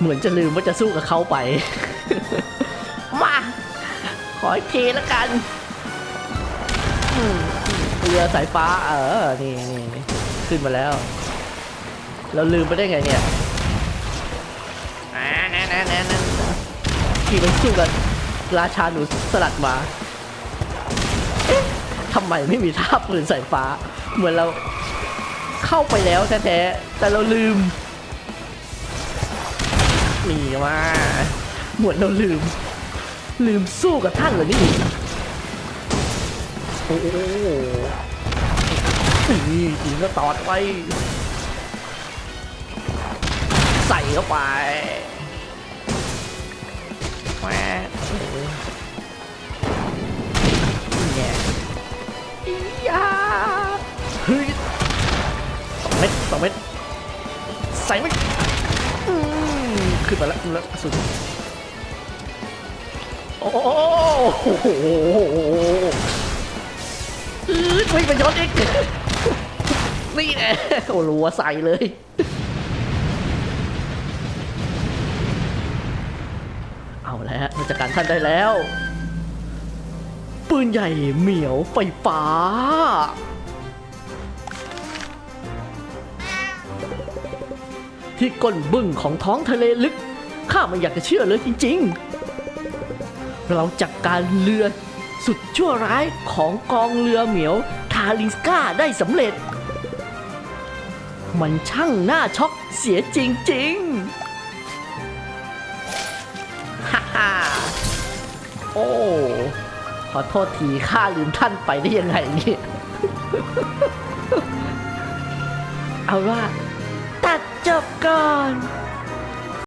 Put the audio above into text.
เหมือนจะลืมว่าจะสู้กับเขาไป มา ขออีกทีแล้วกันเรือสายฟ้า เออ นี่นี่นขึ้นมาแล้ว เราลืมไปได้ไงเนี่ยนั่นนั่นนั่นนั่นขี่ไปสู้กัน ราชาหนูสลัดมาทำไมไม่มีท่าปืนสายฟ้า เหมือนเราเข้าไปแล้วแท้ๆแต่เราลืม มีว่าหมือนเราลืม ลืมสู้กับท่านเหรอนี่โอ้โหนี่ยิงก็ตอดไว้ใส่เข้าไปแหวะโอ้โหนี่ไงอียาเฮ้ยสองเม็ดสองเม็ดใส่ไว้อืม ขึ้นมาแล้วแล้วสุนโอ้โหอืดไม่ไปย้อนอีกนี่แน่โอ้รัวใส่เลยเอาแล้วราชการท่านได้แล้ว ปืนใหญ่เหมียวไฟฟ้า ที่ก้นบึ้งของท้องทะเลลึก ข้าไม่อยากจะเชื่อเลยจริงๆ เราจัดกการเรือสุดชั่วร้ายของกองเรือเหมียวทาลินสกาได้สำเร็จ มันช่างน่าช็อกเสียจริงๆฮ่าฮ่าโอ้ขอโทษทีข้าลืมท่านไปได้ยังไงเนี่ย เอาว่า จบก่อน